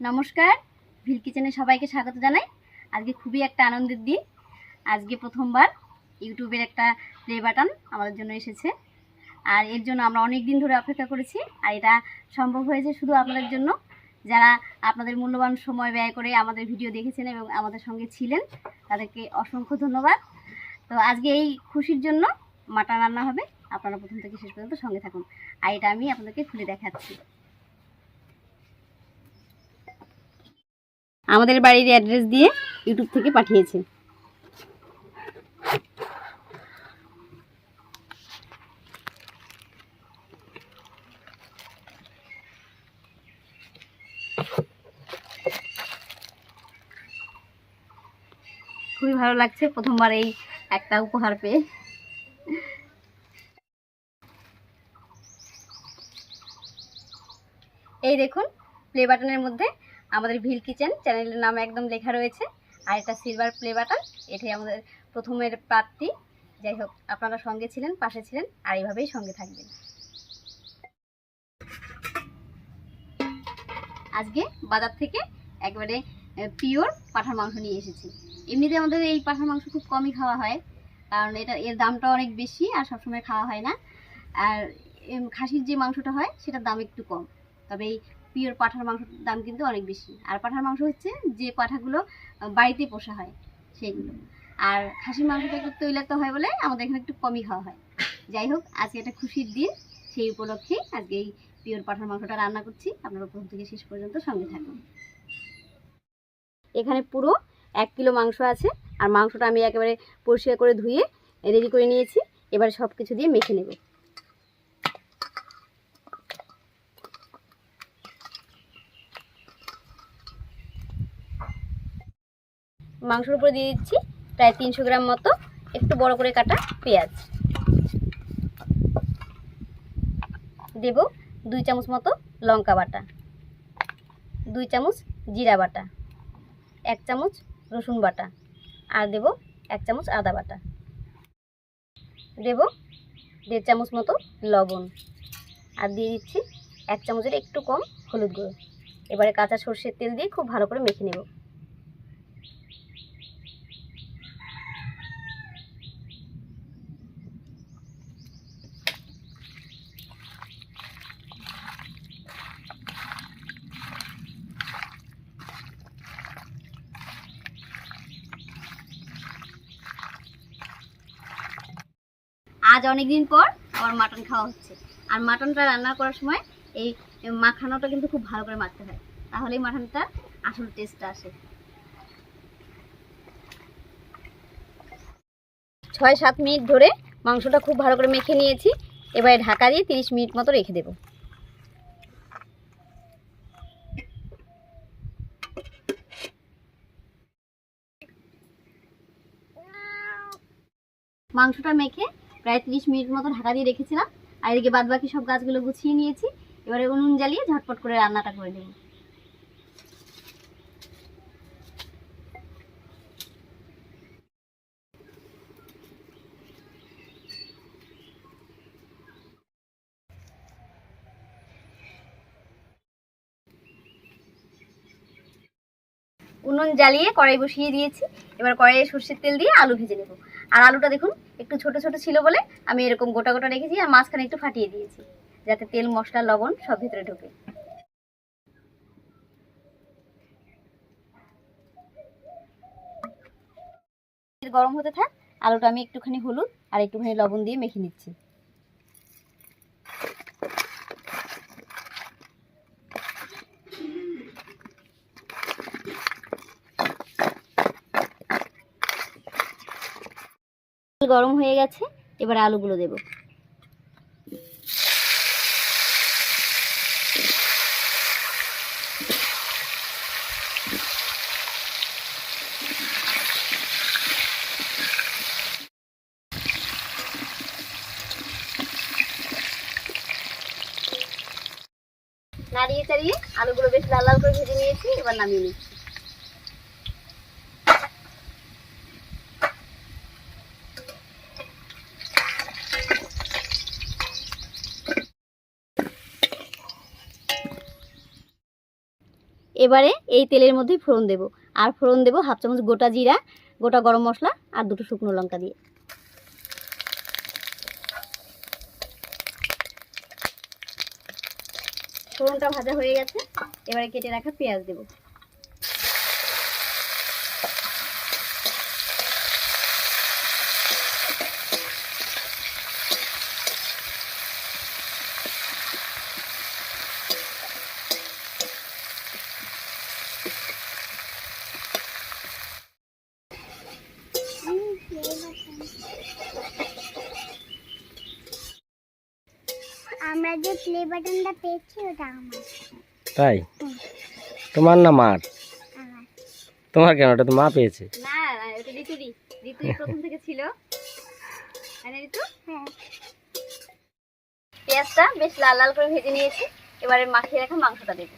নমস্কার। ভিল কিচেনে সবাইকে স্বাগত জানাই। আজকে খুবই একটা আনন্দের দিন। আজকে প্রথমবার ইউটিউবের একটা প্লে বাটন আমাদের জন্য এসেছে। আর এর জন্য আমরা অনেক দিন ধরে অপেক্ষা করেছি। আর এটা সম্ভব হয়েছে শুধু আপনাদের জন্য। যারা আপনাদের মূল্যবান সময় ব্যয় করে আমাদের ভিডিও দেখেছেন এবং আমাদের সঙ্গে ছিলেন, তাদেরকে অসংখ্য ধন্যবাদ। তো আজকে এই খুশির জন্য মাটন রান্না হবে। আপনারা প্রথম থেকে শেষ পর্যন্ত সঙ্গে থাকুন। আর এটা আমি আপনাদেরকে খুলে দেখাচ্ছি। আমাদের বাড়ির অ্যাড্রেস দিয়ে ইউটিউব থেকে পাঠিয়েছে। খুবই ভালো লাগছে প্রথমবার এই একটা উপহার পেয়ে। এই দেখুন প্লে বাটনের মধ্যে আমাদের ভিল কিচেন চ্যানেলের নাম একদম লেখা রয়েছে। আর এটা সিলভার প্লে বাটন এটাই আমাদের প্রথমের প্রাপ্তি। যাই হোক, আপনারা সঙ্গে ছিলেন, পাশে ছিলেন, আর এইভাবেই সঙ্গে থাকবেন। আজকে বাজার থেকে একবারে পিওর পাঠার মাংস নিয়ে এসেছি। এমনিতে আমাদের এই পাঠার মাংস খুব কমই খাওয়া হয়, কারণ এটা, এর দামটা অনেক বেশি আর সবসময় খাওয়া হয় না। আর খাসির যে মাংসটা হয়, সেটার দাম একটু কম। তবে এই পিওর পাঠার মাংসের দাম কিন্তু অনেক বেশি। আর পাঠার মাংস হচ্ছে যে পাঠাগুলো বাড়িতে পোষা হয়, সেইগুলো। আর খাসির মাংসটা একটু তৈলাক্ত হয় বলে আমাদের এখানে একটু কমই খাওয়া হয়। যাই হোক, আজকে একটা খুশির দিন। সেই উপলক্ষে আজকে এই পিওর পাঠার মাংসটা রান্না করছি। আপনারা প্রথম থেকে শেষ পর্যন্ত সঙ্গে থাকুন। এখানে পুরো এক কিলো মাংস আছে। আর মাংসটা আমি একেবারে পরিষ্কার করে ধুয়ে রেডি করে নিয়েছি। এবারে সব কিছু দিয়ে মেখে নেব। মাংসের উপরে দিয়ে দিচ্ছি প্রায় তিনশো গ্রাম মতো একটু বড় করে কাটা পেঁয়াজ। দেব দুই চামচ মতো লঙ্কা বাটা, দুই চামচ জিরা বাটা, এক চামচ রসুন বাটা আর দেব এক চামচ আদা বাটা। দেব দেড় চামচ মতো লবণ আর দিয়ে দিচ্ছি এক চামচের একটু কম হলুদ গুঁড়ো। এবারে কাঁচা সর্ষের তেল দিয়ে খুব ভালো করে মেখে নেব। আজ অনেকদিন পর আবার মাটন খাওয়া হচ্ছে। আর মাটনটা রান্না করার সময় এই মাখানোটা কিন্তু খুব ভালো করে মাখতে হয়। তাহলেই মাটনটার আসল টেস্টটা আসে। ছয় সাত মিনিট ধরে মাংসটা খুব ভালো করে মেখে নিয়েছি। এবারে ঢাকা দিয়ে তিরিশ মিনিট মতো রেখে দেবো। মাংসটা মেখে প্রায় তিরিশ মিনিট মতো ঢাকা দিয়ে রেখেছিলাম। আর এদিকে বাদ বাকি সব গাছগুলো গুছিয়ে নিয়েছি। এবারে উনুন জ্বালিয়ে ঝটপট করে রান্নাটা করে দেবো উনুন জ্বালিয়ে কড়াই বসিয়ে দিয়েছি। এবার কড়াইয়ে সর্ষের তেল দিয়ে আলু ভেজে নেব। আর আলুটা দেখুন, একটু ছোট ছোট ছিল বলে আমি এরকম গোটা গোটা রেখেছি আর মাঝখানে একটু ফাটিয়ে দিয়েছি, যাতে তেল, মশলা, লবণ সব ভিতরে ঢোকে। গরম হতে থাক, আলুটা আমি একটুখানি হলুদ আর একটুখানি লবণ দিয়ে মেখে নিচ্ছি। গরম হয়ে গেছে, এবার আলুগুলো দেব। নাড়িয়ে চাড়িয়ে আলুগুলো বেশ লাল লাল করে ভেজে নিয়েছি, এবার নামিয়ে নিচ্ছি। এবারে এই তেলের মধ্যে ফোড়ন দেব। আর ফোড়ন দেব হাফ চামচ গোটা জিরা, গোটা গরম মশলা আর দুটো শুকনো লঙ্কা দিয়ে। ফোড়নটা ভাজা হয়ে গেছে। এবারে কেটে রাখা পেঁয়াজ দেব। আমরা যে প্লে বাটনটা পেয়েছি ওটা আমার। তাই? তোমার না মার? তোমার কেন? ওটা তো মা পেয়েছে। না ওটা ঋতুরি ঋতুরই প্রথম থেকে ছিল। তাই ঋতু? হ্যাঁ। পেঁয়াজটা বেশ লাল লাল করে ভেজে নিয়েছি। এবারে মাখিয়ে রাখা মাংসটা দেবো।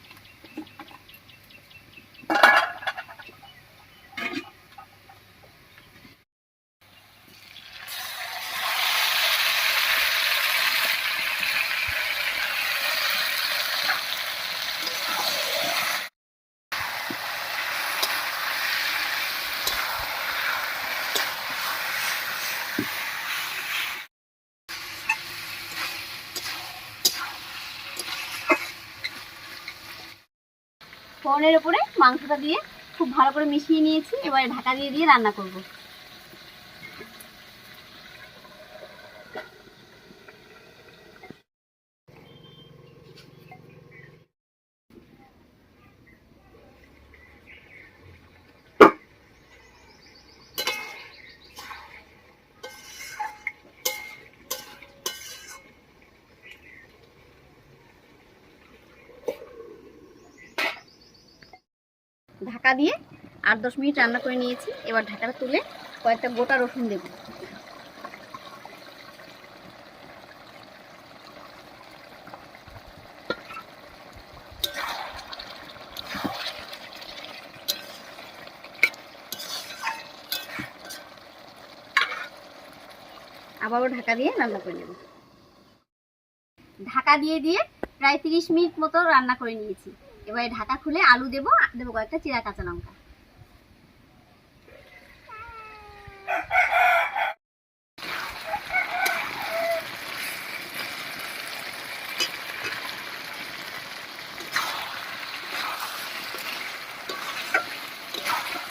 ফোড়নের উপরে মাংসটা দিয়ে খুব ভালো করে মিশিয়ে নিয়েছি, এবারে ঢাকা দিয়ে দিয়ে রান্না করব। ঢাকা দিয়ে আট দশ মিনিট রান্না করে নিয়েছি। এবার ঢাকাটা তুলে কয়েকটা গোটা রসুন দেবো। আবারও ঢাকা দিয়ে রান্না করে নেব। ঢাকা দিয়ে দিয়ে প্রায় তিরিশ মিনিট মতো রান্না করে নিয়েছি। এবারে ঢাকা খুলে আলু দেবো দেবো কয়েকটা চিরা কাঁচা লঙ্কা।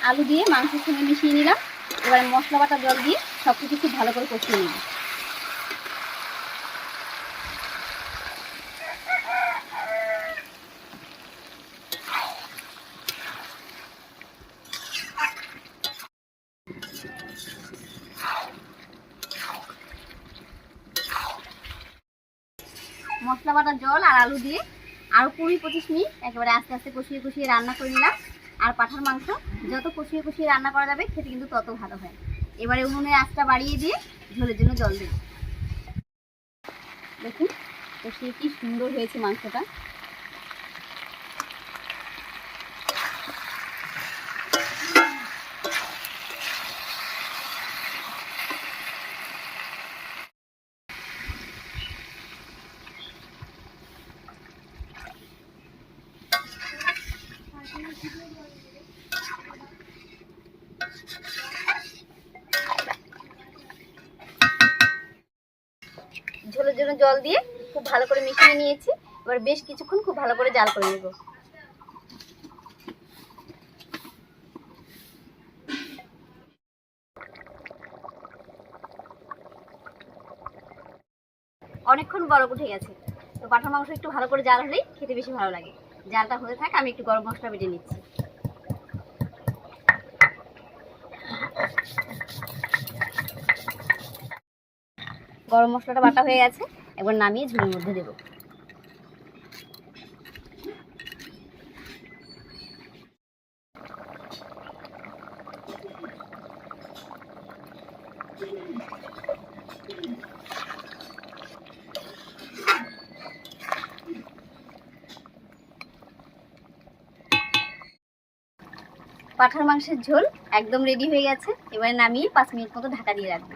আলু দিয়ে মাংসের সঙ্গে মিশিয়ে নিলাম। এবার মশলা বাটা জল দিয়ে সব কিছু খুব ভালো করে কষিয়ে নিব মশলা বাটা জল আর আলু দিয়ে। আরও কুড়ি পঁচিশ মিনিট একেবারে আস্তে আস্তে কষিয়ে কষিয়ে রান্না করে নিলাম। আর পাঠার মাংস, যত কষিয়ে কষিয়ে রান্না করা যাবে, খেতে কিন্তু তত ভালো হয়। এবারে উনুনের আঁচটা বাড়িয়ে দিয়ে ঝোলের জন্য জল দেব। দেখুন, কষিয়ে কি সুন্দর হয়েছে মাংসটা। ঝোলের জন্য জল দিয়ে খুব ভালো করে মিশিয়ে নিয়েছি। এবার বেশ কিছুক্ষণ খুব ভালো করে জাল করে নেব। অনেকক্ষণ বরফ উঠে গেছে। তো পাঠা মাংস একটু ভালো করে জাল হলেই খেতে বেশি ভালো লাগে। জালটা হয়ে থাকে, আমি একটু গরম মশলা বেটে নিচ্ছি। গরম মশলাটা বাটা হয়ে গেছে, এবার নামিয়ে ঝুড়ির মধ্যে দেবো। পাঠার মাংসের ঝোল একদম রেডি হয়ে গেছে। এবারে নামিয়ে পাঁচ মিনিট মতো ঢাকা দিয়ে রাখব।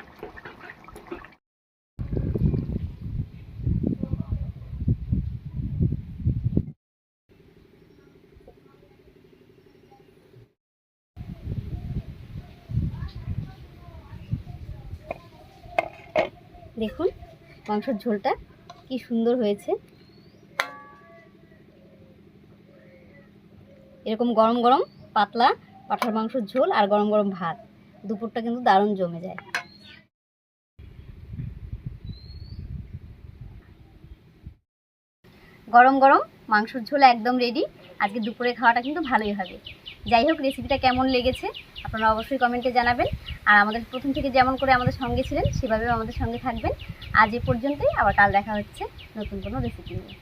দেখুন, মাংসের ঝোলটা কি সুন্দর হয়েছে। এরকম গরম গরম, পাতলা পাঠার মাংসের ঝোল আর গরম গরম ভাত। দুপুরটা কিন্তু দারুণ জমে যায়। গরম গরম মাংসের ঝোল একদম রেডি আজকে দুপুরে খাওয়াটা কিন্তু ভালোই হবে। যাই হোক রেসিপিটা কেমন লেগেছে আপনারা অবশ্যই কমেন্টে জানাবেন। আর আমাদের প্রথম থেকে যেমন করে আমাদের সঙ্গে ছিলেন, সেভাবেও আমাদের সঙ্গে থাকবেন। আজ এ পর্যন্তই, আবার কাল দেখা হচ্ছে নতুন কোনো রেসিপি নিয়ে।